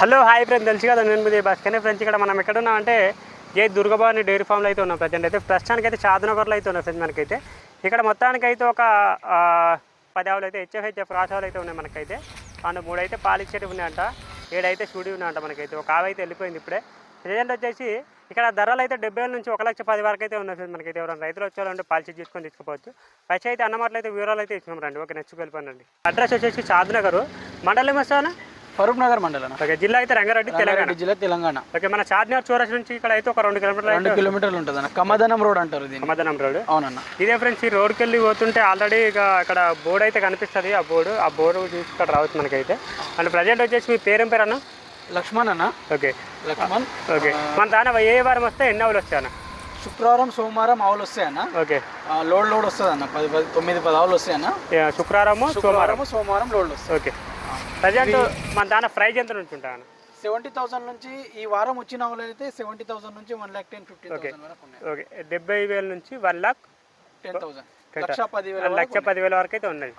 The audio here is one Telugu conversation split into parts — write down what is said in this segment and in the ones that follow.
Hello hi friends. తెలుసు కదా నేను మీద బస్ కానీ ఫ్రెండ్స్ ఇక్కడ మనం ఎక్కడ ఉన్నామంటే ఏ దుర్గభవాని డైరీ ఫామ్లో అయితే ఉన్నాం ప్రజెంట్ అయితే. ప్రస్తుతానికి అయితే షాద్నగర్లో అయితే ఉన్నాం ఫ్రెండ్స్ మనకైతే. ఇక్కడ మొత్తానికి అయితే ఒక పది ఆవులు అయితే హెచ్ఎఫ్ రాసావులు అయితే ఉన్నాయి మనకైతే. అండ్ మూడు అయితే పాలిచ్చేటివి ఉన్నాయంట ఏడైతే షూడి ఉన్నాయంట మనకైతే. ఒక ఆవు అయితే వెళ్ళిపోయింది ఇప్పుడే. ప్రజెంట్ వచ్చేసి ఇక్కడ ధరలు అయితే డెబ్బై వేల నుంచి ఒక లక్ష పది వరకు అయితే ఉన్నాయి ఫ్రెండ్స్ మనకైతే. ఎవరైనా రైతులు వచ్చేవాళ్ళంటే పాలసీ తీసుకొని తీసుకోవచ్చు పైసా అయితే అన్నమాటలు అయితే వివరాలు అయితే ఇచ్చినాం రండి. ఓకే నచ్చుకు వెళ్ళిపోయినండి అడ్రస్ వచ్చేసి షాద్నగర్ మండలం వస్తానా ఫరూక్ నగర్ మండలం ఓకే జిల్లా అయితే రంగారెడ్డి తెలంగాణ. జిల్లా తెలంగాణ. ఓకే మన చార్మినార్ చౌరస్ నుంచి ఇక్కడ అయితే ఒక రెండు కిలోమీటర్లు రెండు కిలోమీటర్లు ఉంటుంది అన్న కమదనం రోడ్ అంటారు దీన్ని. సమాధానం రోడ్. అవునన్న. ఇదే ఫ్రెండ్స్ ఈ రోడ్కి వెళ్ళి పోతుంటే ఆల్రెడీ ఇక అక్కడ బోర్డు అయితే కనిపిస్తుంది ఆ బోర్డు. ఆ బోర్డు చూసి ఇక్కడ రావచ్చు మనకైతే. అండ్ ప్రజెంట్ వచ్చేసి మీ పేరేం పేరు అన్న లక్ష్మణ్ అన్న. ఓకే. లక్ష్మణ్. ఓకే. మన దాని ఏ వారం వస్తే ఎన్ని అవులు వస్తాయి అన్న శుక్రవారం సోమవారం ఆవులు వస్తాయన్న. ఓకే. లోడ్ లోడ్ వస్తుంది అన్న పది పది తొమ్మిది పది ఆవులు వస్తాయన్న. ఏ, శుక్రవారము సోమవారం. శుక్రవారం సోమవారం లోడ్ వస్తాయి. ఓకే. ప్రజెంట్ మన దాని ప్రైజ్ ఎంత నుంచి ఉంటాను సెవెంటీ థౌసండ్ నుంచి ఈ వారం వచ్చిన ఆవులు అయితే సెవెంటీ థౌసండ్ నుంచి వన్ ల్యాక్ టెన్ వరకు ఉన్నాయి. ఓకే. డెబ్బై వేల నుంచి వన్ లాక్ టెన్ థౌసండ్. లక్ష పది వేల లక్ష పదివేల వరకు అయితే ఉన్నది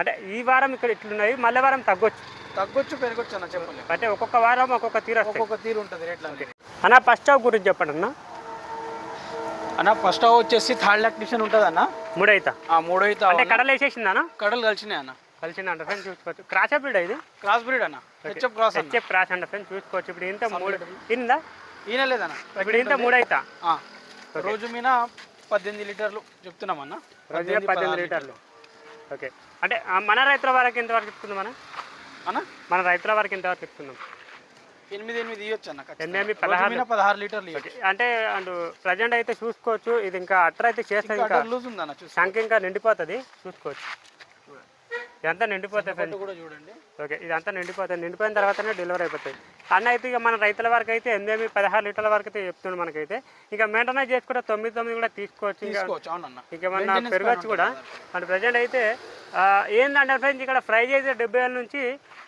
అంటే ఈ వారం ఇక్కడ ఇట్లున్నాయి మళ్ళీ వారం తగ్గొచ్చు? తగ్గొచ్చు పెరగొచ్చు అన్న చెప్పలేము అంటే ఒక్కొక్క వారం ఒక్కొక్క తీరు ఒక్కొక్క తీరు ఉంటుంది రేట్ల అన్న. ఫస్ట్ స్టాప్ గురించి చెప్పండి అన్న. అన్న ఫస్ట్ ఆవు వచ్చేసి థర్డ్ లాక్టిషన్ ఉంటుంది అన్న మూడైతా? ఆ మూడో అయితే అంటే కడలు వేసేసిందా అన్న? కడలు కలిసినాయి అన్న. కలిసింది అంట ఫ్రెండ్ చూసుకోవచ్చు. క్రాస్ బ్రీడ్ ఇది? క్రాస్ బ్రీడ్ అన్న. హెచ్ఎఫ్ క్రాస్ హెచ్ఎఫ్ క్రాస్ అంట ఫ్రెండ్ చూసుకోవచ్చు. ఇప్పుడు ఇంత మూడు ఇందా? ఈయన లేదన్న. ఇప్పుడు ఇంత మూడైతా? ఆ, రోజు మీద పద్దెనిమిది లీటర్లు చెప్తున్నామన్న. రోజుగా పద్దెనిమిది లీటర్లు. ఓకే అంటే మన రైతుల వరకు ఎంతవరకు ఇస్తున్నాం మన అన్న? మన రైతుల వరకు ఎంతవరకు ఇస్తున్నాం ఎనిమిది ఎనిమిది ఇవ్వచ్చు అన్న. ఎనిమిది రోజు పదహారు. పదహారు లీటర్లు అంటే అండ్ ప్రజెంట్ అయితే చూసుకోవచ్చు ఇది ఇంకా అట్ర అయితే చేస్తుంది ఇంకా లూజ్ ఉందన్న చూసి సంఖ్య ఇంకా నిండిపోతుంది చూసుకోవచ్చు. ఇదంతా నిండిపోతుంది ఫ్రెండ్స్. కూడా చూడండి. ఓకే ఇదంతా నిండిపోతుంది నిండిపోయిన తర్వాతనే డెలివరీ అయిపోతుంది అన్న అయితే ఇక మన రైతుల వరకు అయితే ఎనిమిది పదహారు లీటర్ల వరకు అయితే చెప్తున్నాడు మనకైతే. ఇంకా మెయింటెనెన్స్ చేసుకుంటే తొమ్మిది తొమ్మిది కూడా తీసుకోవచ్చు. ఇంకా Maintenance పెరగచ్చు కూడా. అండ్ ప్రజెంట్ అయితే ఆ, ఏందంటే ఫ్రెండ్స్ ఇక్కడ ప్రైజ్ అయితే డెబ్బై వేల నుంచి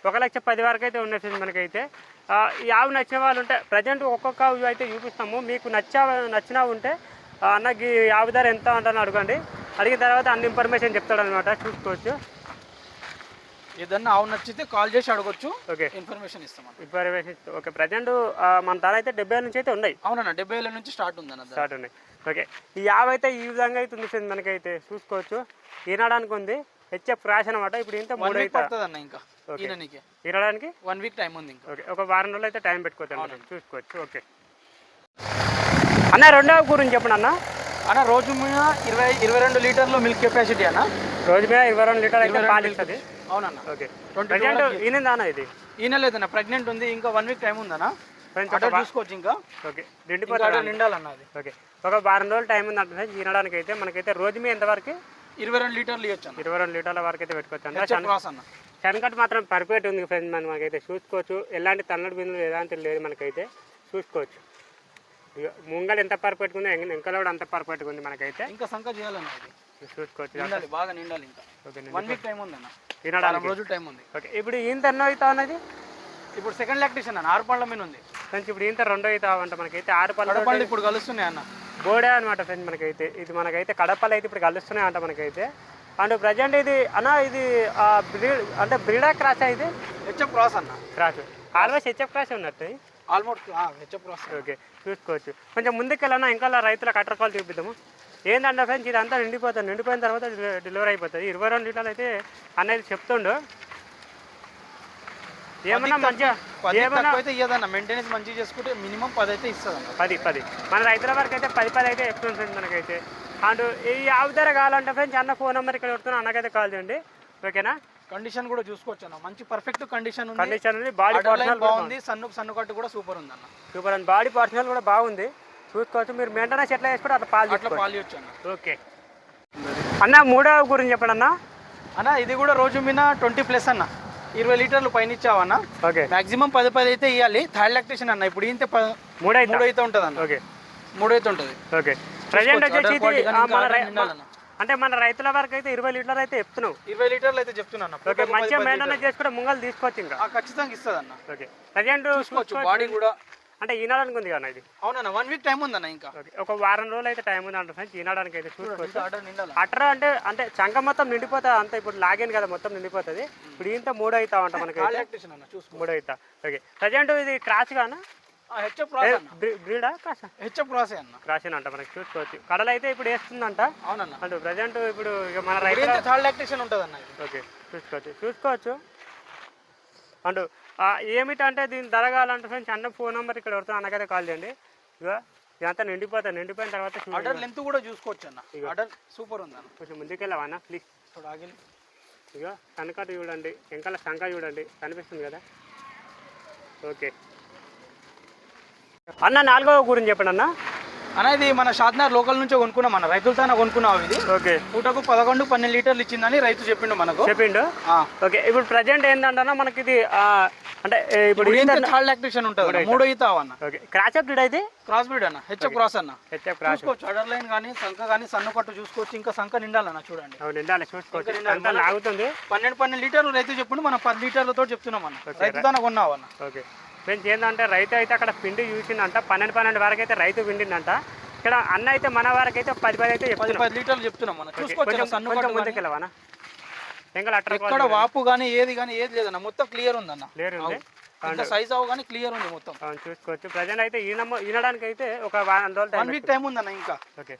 ఒక లక్ష పది వరకు అయితే ఉన్నాయి ఫ్రెండ్స్ మనకైతే. ఈ ఆవు నచ్చిన వాళ్ళు ఉంటే ప్రజెంట్ ఒక్కొక్క ఆవు అయితే చూపిస్తాము. మీకు నచ్చా నచ్చినా ఉంటే ఈ ఆవు ధర ఎంత అంటాను అడగండి. అడిగిన తర్వాత అన్ని ఇన్ఫర్మేషన్ చెప్తాడు అనమాట చూసుకోవచ్చు. ఏదన్నా ఆవు నచ్చితే కాల్ చేసి అడగొచ్చు. ఓకే ఇన్ఫర్మేషన్ ఇస్తామన్న ఇన్ఫర్మేషన్ ఓకే ప్రజెంట్ మన ధర అయితే డెబ్బై నుంచి అయితే ఉన్నాయి. అవునన్న డెబ్బై వేల నుంచి స్టార్ట్ ఉందన్న ధర. స్టార్ట్ ఉన్నాయి. ఓకే ఈ యాభై అయితే ఈ విధంగా అయితే ఉంది ఫ్రెండ్స్ మనకైతే. చూసుకోవచ్చు. ఈనాడానికి ఉంది. హెచ్ఎఫ్ క్రాష్ అనమాట ఇప్పుడు ఇంత మూడు పడుతుంది ఇంకా. ఈనడానికి? వన్ వీక్ టైం ఉంది ఇంకా. ఓకే ఒక వారం రోజులు అయితే టైం పెట్టుకోవచ్చు చూసుకోవచ్చు. ఓకే అన్న రెండవ గురించి చెప్పండి అన్న. అన్న రోజు మీద ఇరవై ఇరవై రెండు లీటర్లు మిల్క్ కెపాసిటీ అన్న. రోజు మీద ఇరవై రెండు లీటర్ అయితే పాలు ఇస్తుంది అవునన్న. ఓకే ప్రజెంట్ ఈనిందా అన్న ఇది? ఈయన లేదన్న ప్రెగ్నెంట్ ఉంది ఇంకా వన్ వీక్ టైం ఉందన్న. ఫ్రెండ్స్ అటు చూసుకోవచ్చు ఇంకా. ఓకే అటు నిండాలన్న అది. ఓకే ఒక వారం రోజులు టైం ఉంది అంటే ఈనడానికి అయితే మనకైతే రోజు మీద ఎంతవరకు ఇరవై రెండు లీటర్లు ఇవ్వచ్చు ఇరవై రెండు లీటర్ల వరకు అయితే పెట్టుకోవచ్చు అన్న. శనకట్ మాత్రం పర్ఫెక్ట్ ఉంది ఫ్రెండ్స్ మనం మనకైతే చూసుకోవచ్చు. ఎలాంటి తన్నడి బిందులు ఎలాంటి లేదు మనకైతే. చూసుకోవచ్చు. ముంగల్ ఎంత పర్ఫెక్ట్ ఉంది వెంకల కూడా అంత పర్ఫెక్ట్గా ఉంది మనకైతే. ఇంకా సంఖ చేయాలన్న ఇది. చూసుకోవచ్చు. నిండాలి బాగా నిండాలి ఇంకా. ఓకే వన్ వీక్ టైం ఉందన్న. తినడానికి వారం రోజులు టైం ఉంది. ఓకే ఇప్పుడు ఈంత ఎన్నో అవుతా ఉన్నది? ఇప్పుడు సెకండ్ లాక్టేషన్ అన్న ఆరు పళ్ళ మీద ఉంది. ఫ్రెండ్స్ ఇప్పుడు ఈంత రెండో అవుతా అంట మనకైతే ఆరు పళ్ళు కడపళ్ళు ఇప్పుడు కలుస్తున్నాయి అన్న. బోడే అనమాట ఫ్రెండ్స్ మనకైతే. ఇది మనకైతే కడపలు అయితే ఇప్పుడు కలుస్తున్నాయి అంట మనకైతే. అండ్ ప్రజెంట్ ఇది అన్న ఇది అంటే బ్రీడా క్రాస్ ఇది? హెచ్ఎఫ్ క్రాస్ అన్న. క్రాస్. ఆల్మోస్ట్ హెచ్ఎఫ్ క్రాస్ ఉన్నట్టు. Almost HF cross. ఓకే చూసుకోవచ్చు. కొంచెం ముందుకెళ్ళినా ఇంకా రైతుల కట్టర్ కాల్ చూపిద్దాము? ఏంటంటే ఫ్రెండ్స్ ఇదంతా నిండిపోతుంది. నిండిపోయిన తర్వాత డెలి- డెలివరీ అయిపోతుంది. ఇరవై రెండు లీటర్లు అయితే అనేది చెప్తుండు. ఏమన్నా మంచిగా ఏమన్నా అయితే ఇయ్యదన్న. మెయింటెనెన్స్ మంచిగా చేసుకుంటే మినిమం పది అయితే ఇస్తుంది పది పది. మన రైతుల వరకు అయితే పది పది అయితే చెప్తుంది ఫ్రెండ్స్ మనకైతే. అండ్ ఈ ఆవు ధర కావాలంటే ఫ్రెండ్స్ అన్న ఫోన్ నెంబర్ ఇక్కడ పెడుతున్నా అన్నకైతే కాల్ చేయండి. ఓకేనా? కండిషన్ కూడా చూసుకోవచ్చు అన్న మంచి పర్ఫెక్ట్ కండిషన్ కండిషన్ ఉంది. బాడీ పర్సనల్ బాగుంది. సన్ను సన్ను కట్టు కూడా సూపర్ ఉంది అన్న సూపర్ అండ్ బాడీ పర్సనల్ కూడా బాగుంది. చూసుకోవచ్చు. మీరు మెయింటెనెన్స్ ఎట్లా చేసుకుంటే అట్లా పాలు అట్లా పాలు ఇవ్వచ్చు అన్న. ఓకే. అన్న మూడవ గురించి చెప్పండి అన్న. అన్న ఇది కూడా రోజు మీద ట్వంటీ ప్లస్ అన్న. ఇరవై లీటర్లు పైన ఇచ్చావన్న ఓకే. మాక్సిమం పది పది అయితే ఇవ్వాలి థర్డ్ లాక్టేషన్ అన్న. ఇప్పుడు ఇంత మూడైతే? మూడు అయితే ఉంటుంది. అన్న ఓకే మూడు అయితే ఉంటుంది ఓకే ప్రజెంట్ వచ్చేసి. అంటే మన రైతుల వరకు అయితే ఇరవై లీటర్లు అయితే చెప్తున్నావు. ఇరవై లీటర్లు అయితే చెప్తున్నాను ఓకే మంచిగా మెయింటెనెన్స్ చేసుకుంటే ముంగల్ తీసుకోవచ్చు ఇంకా. ఖచ్చితంగా ఇస్తుంది అన్న ఓకే. ప్రజెంట్ చూసుకోవచ్చు. బాడీ కూడా అంటే ఈనాడానికి ఉంది కదా ఇది? అవునన్న వన్ వీక్ టైం ఉందన్న ఇంకా. ఒక వారం రోజులు అయితే టైం ఉంది ఫ్రెండ్స్ ఈనాడానికి అయితే చూసుకోవచ్చు. అట్ర అంటే అంటే చంక మొత్తం నిండిపోతుంది అంత ఇప్పుడు లాగాను కదా మొత్తం నిండిపోతుంది. ఇప్పుడు ఇంత మూడు అవుతా ఉంటా మనకి మూడు అవుతా ఓకే. ప్రజెంట్ ఇది క్రాస్ గానా అన్న? బ్రీడా క్రాసా? హెచ్ఎఫ్ క్రాసే అన్న. క్రాస్ అంట మనకి చూసుకోవచ్చు. కడలు అయితే ఇప్పుడు వేస్తుందంట. అవునన్న. అంటే ప్రజెంట్ ఇప్పుడు ఇక మన రైతు థర్డ్ ఉంటుంది అన్న ఓకే చూసుకోవచ్చు చూసుకోవచ్చు. అండ్ ఏమిటంటే దీన్ని ధర కావాలంటే ఫ్రెండ్స్ అన్న ఫోన్ నెంబర్ ఇక్కడ ఎవరితో అన్నకైతే కాల్ చేయండి. ఇక ఇదంతా నిండిపోతుంది నిండిపోయిన తర్వాత. ఆర్డర్ లెంత్ కూడా చూసుకోవచ్చు అన్న. ఆర్డర్ సూపర్ ఉంది అన్న. కొంచెం ముందుకెళ్ళావా అన్న ప్లీజ్ ఇక కనకట చూడండి వెంకల శంక చూడండి కనిపిస్తుంది కదా? ఓకే. అన్న నాలుగో గురించి చెప్పండి అన్న. అన్న ఇది మన షాద్నార్ లోకల్ నుంచే కొనుక్కున్నాం మన రైతులతో కొనుక్కున్నాం ఇది. ఓకే. పూటకు పదకొండు పన్నెండు లీటర్లు ఇచ్చిందని రైతు చెప్పిండు మనకు. చెప్పిండు. ఓకే ఇప్పుడు ప్రజెంట్ ఏంటంటే మనకి ఇది అంటే ఇప్పుడు థర్డ్ ఎలక్ట్రిషియన్ ఉంటుంది. మూడో ఈత. అన్న. ఓకే. క్రాచ్ అప్ అయితే? క్రాస్ బ్రీడ్ అన్న. హెచ్ఎఫ్ క్రాస్ అన్న. హెచ్ఎఫ్ క్రాచ్ చూసుకోవచ్చు. అడర్ లైన్ కానీ సంఖ కానీ సన్న కట్టు చూసుకోవచ్చు. ఇంకా సంఖ నిండాలన్న చూడండి. నిండాలి చూసుకోవచ్చు. అంతా లాగుతుంది. పన్నెండు పన్నెండు లీటర్లు రైతు చెప్పిండు. మనం పది లీటర్లతో చెప్తున్నాం అన్న. రైతుతోనే కొన్నావు అన్న. ఓకే. ఫ్రెండ్స్ ఏంటంటే రైతు అయితే అక్కడ పిండి చూసిందంట పన్నెండు పన్నెండు వరకు అయితే రైతు పిండిందంట ఇక్కడ అన్న అయితే మన వరకు అయితే పది పది అయితే పది పది లీటర్లు చెప్తున్నాం అన్న. చూసుకోవచ్చు ఎక్కడ వాపు కానీ ఏది కానీ ఏది లేదన్న మొత్తం క్లియర్ ఉందన్న. లేరు ఉంది. సైజ్ అవ్వ కానీ క్లియర్ ఉంది మొత్తం. చూసుకోవచ్చు. ప్రజెంట్ అయితే ఈనడానికి అయితే ఒక వారం రోజులు వన్ టైం వీక్ టైం ఉందన్న ఇంకా. ఓకే.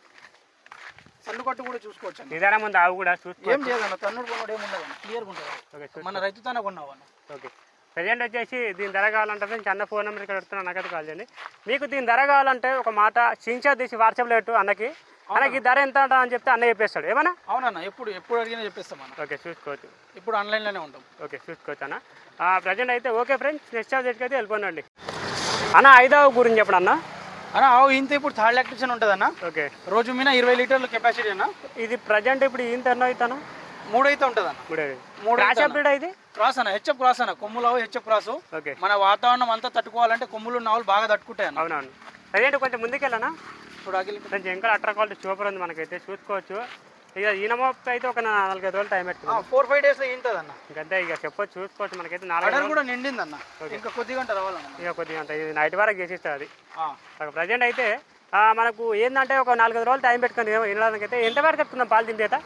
సన్ను కట్టు కూడా చూసుకోవచ్చు నిదానం ఉంది? ఆవు కూడా చూసుకో ఏం చేయదన్న తన్నుడు కొన్నాడు ఏమి ఉండదు క్లియర్గా ఉంటుంది మన రైతుతోనే కొన్నావు అన్న. ఓకే. ప్రజెంట్ వచ్చేసి దీని ధర కావాలంటే అన్న ఫోన్ నెంబర్ ఇక్కడ పెడుతున్నా నాకైతే కాల్ చేయండి. మీకు దీని ధర కావాలంటే ఒక మాట స్క్రీన్షాట్ తీసి వాట్సాప్లో పెట్టు అన్నకి. ఈ ధర ఎంత అంట అని చెప్తే అన్న చెప్పేస్తాడు. ఏమన్నా? అవునన్న ఎప్పుడు ఎప్పుడు అడిగినా చెప్పేస్తాం అన్న. ఓకే చూసుకోవచ్చు. ఇప్పుడు ఆన్లైన్లోనే ఉంటాం. ఓకే చూసుకోవచ్చు అన్న. ప్రజెంట్ అయితే ఓకే ఫ్రెండ్స్ నెక్స్ట్ సబ్జెక్ట్కి అయితే వెళ్ళిపోండి అన్న ఐదవ గురించి చెప్పండి అన్న. అన్న ఆవు ఇంత ఇప్పుడు థర్డ్ ఎలక్ట్రిషన్ ఉంటుంది అన్న ఓకే. రోజు మీద ఇరవై లీటర్ల కెపాసిటీ అన్న. ఇది ప్రజెంట్ ఇప్పుడు ఇంత ఎన్నో అవుతాను? మూడు అయితే. ఉంటుంది అన్న మూడే మూడు ఇది? క్రాస్ అన్న హెచ్ఎఫ్ క్రాస్ అన్న కొమ్ములావు హెచ్ఎఫ్ క్రాసు ఓకే. మన వాతావరణం అంతా తట్టుకోవాలంటే కొమ్ములు నావులు బాగా తట్టుకుంటాయి అన్న అవునవును. ప్రజెంట్ కొంచెం ముందుకెళ్ళనా? కొంచెం ఇంకా అట్రా క్వాలిటీ సూపర్ ఉంది మనకైతే. చూసుకోవచ్చు. ఇక ఈనమోపు అయితే ఒక నాలుగైదు రోజులు టైం పెట్టుకున్నాం ఫోర్ ఫైవ్ డేస్లో ఏంటది అన్న ఇంకంతే ఇక చెప్పొచ్చు చూసుకోవచ్చు మనకైతే నాలుగు కూడా నిండింది అన్న ఇంకా కొద్దిగా గంట రావాలన్న. ఇక కొద్దిగా ఇది నైట్ వరకు చేసిస్తుంది అది. ప్రజెంట్ అయితే మనకు ఏంటంటే ఒక నాలుగైదు రోజులు టైం పెట్టుకొని వినడానికి అయితే ఎంతవరకు చెప్తున్నాం పాలు తిందేట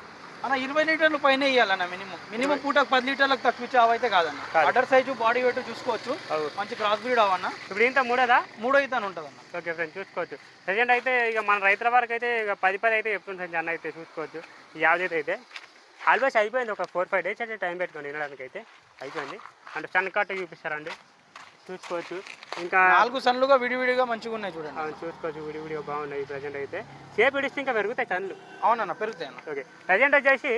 అన్న ఇరవై లీటర్లు పైన ఇవ్వాలన్న మినిమం. మినిమం పూటకు పది లీటర్లకు తక్కువ ఇచ్చే అవైతే కాదన్న. అడర్ సైజు బాడీ వెయిట్ చూసుకోవచ్చు. మంచి క్రాస్ బ్రీడ్ అవన్న ఇప్పుడు ఇంత మూడోదా? మూడో అయితే అని ఉంటుంది అన్న ఓకే ఫ్రెండ్ చూసుకోవచ్చు. ప్రజెంట్ అయితే ఇక మన రైతుల వరకు అయితే ఇక పది పది అయితే చెప్తుంది అన్న అయితే చూసుకోవచ్చు. ఈ యావదైతే అయితే ఆల్మోస్ట్ అయిపోయింది ఒక ఫోర్ ఫైవ్ డేస్ అయితే టైం పెట్టుకోండి వినడానికి అయితే అయిపోయింది. అంటే సన్ కట్ చూపిస్తారండి చూసుకోవచ్చు. ఇంకా నాలుగు సన్లుగా విడివిడిగా మంచిగా ఉన్నాయి చూడండి. చూసుకోవచ్చు. వీడియో బాగున్నాయి ప్రజెంట్ అయితే. సేపు ఇడిస్తే ఇంకా పెరుగుతాయి చన్లు అవునన్న పెరుగుతాయి అన్న ఓకే. ప్రజెంట్ వచ్చేసి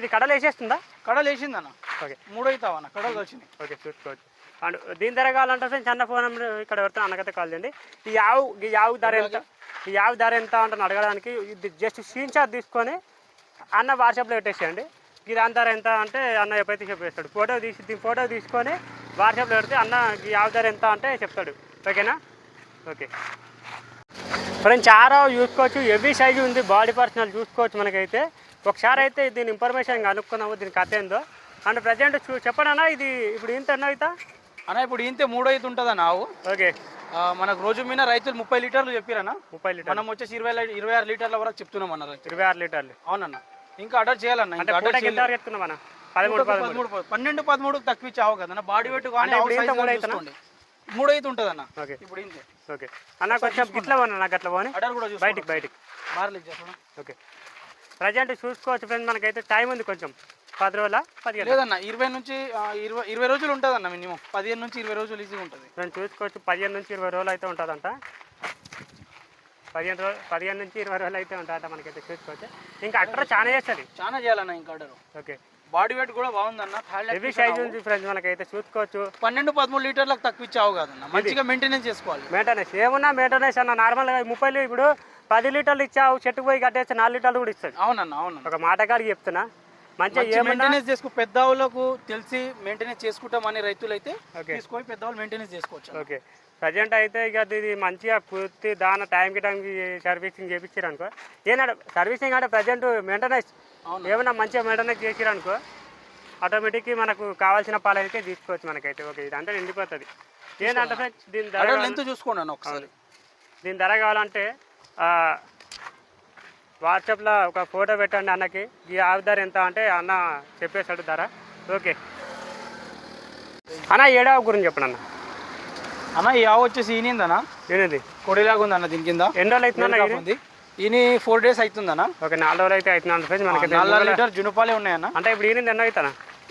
ఇది కడలు వేసేస్తుందా? కడలు వేసిందన్న. ఓకే. మూడో అయితే అవన్న కడలు కలిసింది ఓకే చూసుకోవచ్చు. అండ్ దీని ధర కావాలంటే చిన్న ఫోన్ నెంబర్ ఇక్కడ ఎవరితో అన్నకైతే కాల్ చేయండి. ఈ యావు ఈ యావు ధర ఎంత? ఈ యావు ధర ఎంత అంటే అడగడానికి ఇది జస్ట్ స్క్రీన్ షాట్ తీసుకొని అన్న వాట్సాప్లో పెట్టేసేయండి. ఈ దాని ధర ఎంత అంటే అన్న ఎప్పుడైతే చెప్పేస్తాడు. ఫోటో తీసి దీని ఫోటో తీసుకొని వాట్సాప్లో పెడితే అన్న ఈ ధర ఎంత అంటే చెప్తాడు. ఓకేనా? ఓకే. ఫ్రెండ్స్ చాలా చూసుకోవచ్చు. హెవీ సైజు ఉంది బాడీ పర్సనల్ చూసుకోవచ్చు మనకైతే. ఒకసారి అయితే దీని ఇన్ఫర్మేషన్ కనుక్కున్నాము దీని కథ ఏందో. అండ్ ప్రజెంట్ చూ చెప్పడన్నా ఇది ఇప్పుడు ఇంత ఎన్నో అవుతా అన్న ఇప్పుడు ఇంతే మూడో అయితే ఉంటుంది అన్న ఆవు. ఓకే. మనకు రోజు మీద రైతులు ముప్పై లీటర్లు చెప్పారన్న ముప్పై లీటర్ మనం వచ్చేసి ఇరవై ఇరవై ఆరు లీటర్ల వరకు చెప్తున్నాం అన్న ఇరవై ఆరు లీటర్లు. అవునన్న. ఇంకా ఆర్డర్ చేయాలన్న అంటే ఇంకా ఆర్డర్ పూటకి పదమూడు పన్నెండు పదమూడు తక్కువ ఇచ్చావు కదన్న. బాడీ వెయిట్ కానీ మూడు అయితే ఉంటుంది అన్న? ఇప్పుడు ఓకే. అన్న కొంచెం గిట్ల పోను? నాకు అట్లా పోని? కూడా బయటికి బయటికి. బార్లు ఓకే. ప్రజెంట్ చూసుకోవచ్చు ఫ్రెండ్స్ మనకైతే టైం ఉంది కొంచెం. పది రోజుల? పదిహేను లేదన్న ఇరవై నుంచి ఇరవై ఇరవై రోజులు ఉంటుంది అన్న మినిమం పదిహేను నుంచి ఇరవై రోజులు ఈజీగా ఉంటుంది. ఫ్రెండ్స్ చూసుకోవచ్చు. పదిహేను నుంచి ఇరవై రోజులు అయితే ఉంటుందంట. పదిహేను రోజులు పదిహేను నుంచి ఇరవై రోజులు అయితే ఉంటుందంట మనకైతే చూసుకోవచ్చు. ఇంకా అట్రా చాలా చేస్తుంది. చాలా చేయాలన్న ఇంకా ఆర్డర్ ఓకే. బాడీ వెయిట్ కూడా బాగుందన్న. హెవీ సైజ్ ఉంది ఫ్రెండ్స్ మనకైతే చూసుకోవచ్చు. పన్నెండు పదమూడు లీటర్లకు తక్కువ ఇచ్చావు కదన్న మంచిగా మెయింటెనెన్స్ చేసుకోవాలి. మెయింటెనెన్స్ ఏమున్నా మెయింటెనెన్స్ అన్న. నార్మల్గా ముప్పై ఇప్పుడు పది లీటర్లు ఇచ్చావు చెట్టుకు పోయి కట్టేస్తే నాలుగు లీటర్లు కూడా ఇస్తుంది అవునన్న అవునన్న. ఒక మాటగాడికి చెప్తున్నా. మంచిగా మెయింటెనెన్స్ చేసుకో. పెద్దవాళ్ళకు తెలిసి మెయింటెనెన్స్ చేసుకుంటామని రైతులు అయితే. తీసుకొని పెద్దవాళ్ళు మెయింటెనెన్స్ చేసుకోవచ్చు ఓకే ప్రజెంట్ అయితే ఇక ఇది మంచిగా పూర్తి దాని టైంకి టైంకి సర్వీసింగ్ చేయించారు అనుకో. ఏనాడు సర్వీసింగ్ అంటే ప్రజెంట్ మెయింటెనెన్స్ అవును. ఏమన్నా మంచిగా మెయింటెనెన్స్ చేసిరు అనుకో ఆటోమేటిక్గా మనకు కావాల్సిన పాలు అయితే తీసుకోవచ్చు మనకైతే. ఓకే ఇదంతా నిండిపోతుంది. ఏంటంటే ఫ్రెండ్స్ దీని ధర లెంత్ చూసుకోండి అన్న ఒకసారి. దీని ధర కావాలంటే ఆ, వాట్సాప్లో ఒక ఫోటో పెట్టండి అన్నకి. ఈ ఆవు ధర ఎంత అంటే అన్న చెప్పేశాడు ధర. ఓకే. అన్న ఏడావు గురించి చెప్పండి అన్న. అన్న ఈ ఆవు వచ్చేసి ఈనిందన్న ఏనిది కొడిలాగా ఉంది అన్న దీని కింద. ఎన్ని రోజులు అవుతుందన్న ఈని ఫోర్ డేస్ అవుతుందన్న ఓకే నాలుగు రోజులు అయితే అవుతున్నాను ఫ్రెండ్స్ మనకి నాలుగు లీటర్ జునుపాలే ఉన్నాయన్న అంటే ఇప్పుడు ఈయన ఎన్నో అవుతానా?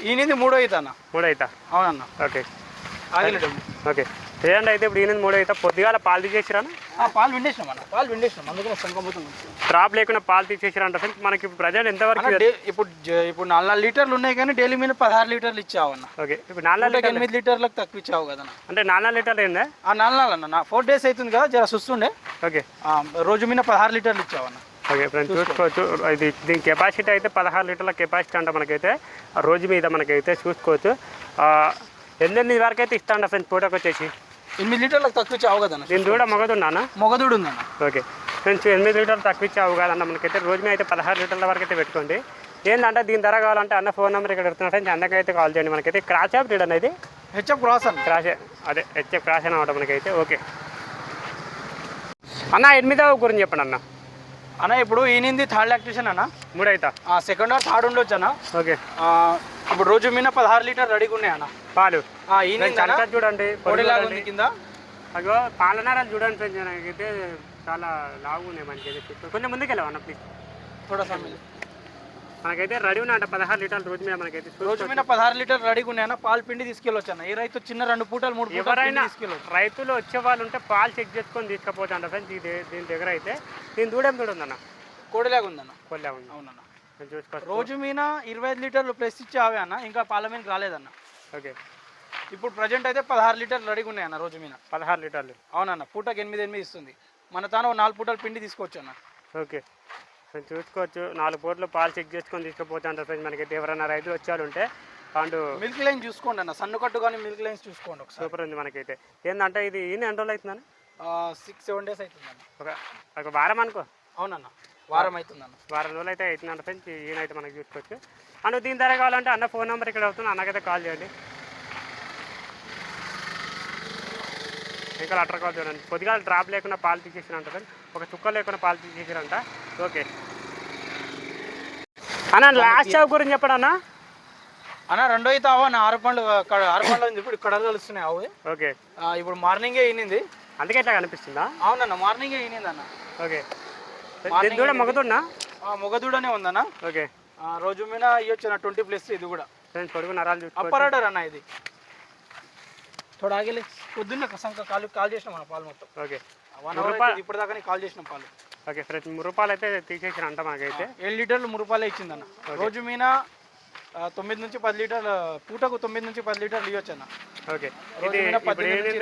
ఈనింది మూడో అవుతాన్న మూడు అవుతా. అవునన్న. ఓకే. ఓకే. ఏదండి అయితే ఇప్పుడు ఈయన మూడు అవుతా పొద్దుగాల పాలు తీసేసిరాను? ఆ, పాలు విండేసినాం అన్న పాలు విండేసినాం అందుకని సంకమవుతుంది డ్రాప్ లేకుండా పాలు తీసేసిరంట ఫ్రెండ్స్ మనకి ఇప్పుడు ప్రజెంట్ ఎంతవరకు ఇప్పుడు ఇప్పుడు నాలుగు నాలుగు లీటర్లు ఉన్నాయి కానీ డైలీ మీద పదహారు లీటర్లు ఇచ్చావు అన్న ఓకే ఇప్పుడు నాలుగు పూటకి లీటర్లు. ఎనిమిది లీటర్లకు తక్కువ ఇచ్చావు కదా. అంటే నాలుగు లీటర్లు ఏందా ఆ నాలుగు నాలుగు అన్న ఫోర్ డేస్ అవుతుంది కదా జర సుస్తుండే ఓకే. రోజు మీద పదహారు లీటర్లు ఇచ్చావు అన్న ఓకే ఫ్రెండ్స్ చూసుకోవచ్చు ఇది దీని కెపాసిటీ అయితే పదహారు లీటర్ల కెపాసిటీ అంట మనకైతే. ఆ రోజు మీద మనకైతే చూసుకోవచ్చు. ఎనిమిది వరకు అయితే ఇస్తాండ ఫ్రెండ్స్ ఫోటోకి వచ్చేసి ఎనిమిది లీటర్లకు తక్కువ కదా అన్న. దీని దూడ మగదున్నానా? మొగదుడు ఉందన్న. ఓకే. ఫ్రెండ్స్ ఎనిమిది లీటర్లు తక్కువ ఇచ్చావు కాదన్న మనకైతే. రోజు మీద అయితే పదహారు లీటర్ల వరకు అయితే పెట్టుకోండి. ఏంటంటే దీని ధర కావాలంటే అన్న ఫోన్ నెంబర్ ఇక్కడ పెడుతున్నా ఫ్రెండ్స్. అన్నకైతే కాల్ చేయండి మనకైతే. క్రాచ్ యాప్ రీడ్ అనేది? హెచ్ఎఫ్ క్రాస్ అన్న. క్రాష్ అదే హెచ్ఎఫ్ క్రాష్ అనమాట మనకైతే. ఓకే. అన్న ఎనిమిదవ గురించి చెప్పండి అన్న. అన్న ఇప్పుడు ఈనింది థర్డ్ లాక్టేషన్ అన్న. మూడు అవుతా సెకండ్ ఆర్ థర్డ్ ఉండొచ్చు అన్న ఓకే ఇప్పుడు రోజు మీద పదహారు లీటర్ రెడీగా ఉన్నాయన్న పాలు. చూడండి పొడిలాగా ఉంది కింద? అదిగో పాలనారాలు చూడండి ఫ్రెండ్స్ నాకైతే చాలా లాగున్నాయి ఉన్నాయి అయితే కొంచెం ముందుకు వెళ్ళావన్న ప్లీజ్ చూడ మనకైతే రెడీ ఉన్నాయంట పదహారు లీటర్లు రోజు మీద మనకైతే రోజు మీద పదహారు లీటర్ రెడీగా ఉన్నాయన్న పాలు పిండి తీసుకెళ్ళొచ్చన్న. ఏ రైతు చిన్న రెండు పూటలు మూడు ఎవరైనా రైతులు వచ్చే వాళ్ళు ఉంటే పాలు చెక్ చేసుకొని తీసుకపోతా ఫ్రెండ్స్ దీని దగ్గర అయితే. దీని దూడేం దూడ ఉందన్న? కోడిలాగా ఉందన్న. కోడిలాగా ఉంది. అవునన్నా. రోజు మీద ఇరవై ఐదు లీటర్లు ప్లస్ ఇచ్చి అవే అన్న. ఇంకా పాల మీద రాలేదన్న. ఓకే. ఇప్పుడు ప్రజెంట్ అయితే పదహారు లీటర్లు రెడీగా ఉన్నాయన్న రోజు మీద పదహారు లీటర్లు. అవునన్న పూటకి ఎనిమిది ఎనిమిది ఇస్తుంది. మన తాను నాలుగు పూటలు పిండి తీసుకోవచ్చు అన్న ఓకే చూసుకోవచ్చు. నాలుగు పూటలు పాలు చెక్ చేసుకొని తీసుకుపోతాంట ఫ్రెండ్స్ మనకైతే ఎవరైనా రైతులు వచ్చారు ఉంటే అండ్ మిల్క్ లైన్ చూసుకోండి అన్న. సన్ను కట్టు కానీ మిల్క్ లైన్స్ చూసుకోండి ఒకసారి. సూపర్ ఉంది మనకైతే. ఏంటంటే ఇది ఈయన ఎన్ని రోజులు అవుతుందని సిక్స్ సెవెన్ డేస్ అవుతుందన్న. ఒక ఒక వారం అనుకో. అవునన్న. వారం అవుతుందన్న. వారం రోజులు అయితే అవుతుందంట ఫ్రెండ్స్ ఈయన అయితే మనకి చూసుకోవచ్చు. అండ్ దీని ధర కావాలంటే అన్న ఫోన్ నెంబర్ ఇక్కడ అవుతుంది. అన్నకైతే కాల్ చేయండి. ఇంకా అటర్ కాల్ చూడండి కొద్దిగా డ్రాప్ లేకుండా పాలు తీసేసినంట ఫ్రెండ్స్ ఒక చుక్క లేకుండా పాలు తీసేసిరంట. ఓకే. అన్న లాస్ట్ షాప్ గురించి చెప్పండి అన్న. అన్న రెండో అయితే అవ్వ ఆరు పండ్లు ఆరు పండ్లు ఇప్పుడు కడలు కలుస్తున్నాయి అవి ఓకే. ఇప్పుడు మార్నింగే ఈనింది అందుకే ఇట్లా కనిపిస్తుందా? అవునన్న మార్నింగే ఈనింది అన్న. ఓకే. దీని మగతున్నా ఆ, మొగదూడనే ఉందన్న. ఓకే. రోజు మీద ఇవ్వచ్చు ట్వంటీ ప్లస్ ఇది కూడా. ఫ్రెండ్స్ పొడుగు నరాలు చూసుకోవచ్చు అప్పర్ ఆర్డర్ అన్న ఇది. ఆగిలే. పొద్దున్న సంక కాల్ కాల్ చేసినాం మన పాలు మొత్తం. ఓకే. వన్ అవర్ ఇప్పుడు దాకా కాల్ చేసిన పాలు. ఓకే ఫ్రెండ్స్ మూడు రూపాయలు అయితే తీసేసిరంట మనకైతే ఏడు లీటర్లు మూడు రూపాయలే ఇచ్చిందన్న రోజు ఆ, తొమ్మిది నుంచి పది లీటర్లు పూటకు తొమ్మిది నుంచి పది లీటర్లు ఇవ్వచ్చు అన్న ఓకే ఇది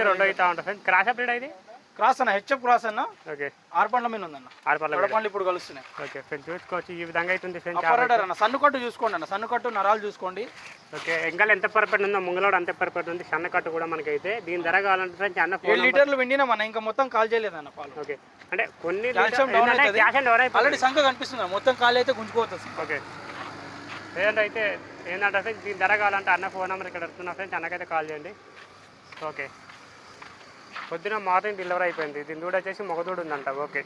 రెండో అవుతా ఉంటుంది ఫ్రెండ్స్ క్రాష్ అప్ ఇది? క్రాస్ అన్న హెచ్ఎఫ్ క్రాస్ అన్న ఓకే. ఆరు పండ్ల మీద ఉందన్న. ఆరు పండ్లు ఇప్పుడు కలుస్తున్నాయి? ఓకే ఫ్రెండ్స్ చూసుకోవచ్చు. ఈ విధంగా అవుతుంది ఫ్రెండ్స్ అన్న సన్ను కట్టు చూసుకోండి అన్న సన్ను కట్టు నరాలు చూసుకోండి. ఓకే ఇంకా ఎంత పర్ఫెక్ట్ ఉందో ముంగలోడు అంతే పర్ఫెక్ట్ ఉంది. సన్న కట్టు కూడా మనకైతే దీని ధర కావాలంటే ఫ్రెండ్స్ అన్న ఏడు లీటర్లు వెండినాం అన్న ఇంకా మొత్తం కాల్ చేయలేదన్న పాలు. ఓకే అంటే కొన్ని ఆల్రెడీ సంఖ కనిపిస్తుంది. మొత్తం కాలు అయితే గుంజుకోవచ్చు ఓకే. అయితే ఏంటంటే ఫ్రెండ్స్ దీని ధర కావాలంటే అన్న ఫోన్ నెంబర్ ఇక్కడ వస్తున్నా ఫ్రెండ్స్ అన్నకైతే కాల్ చేయండి. ఓకే. పొద్దున మార్నింగ్ డెలివరీ అయిపోయింది. దీని దూడ వచ్చేసి మగదూడు ఉందంట ఓకే.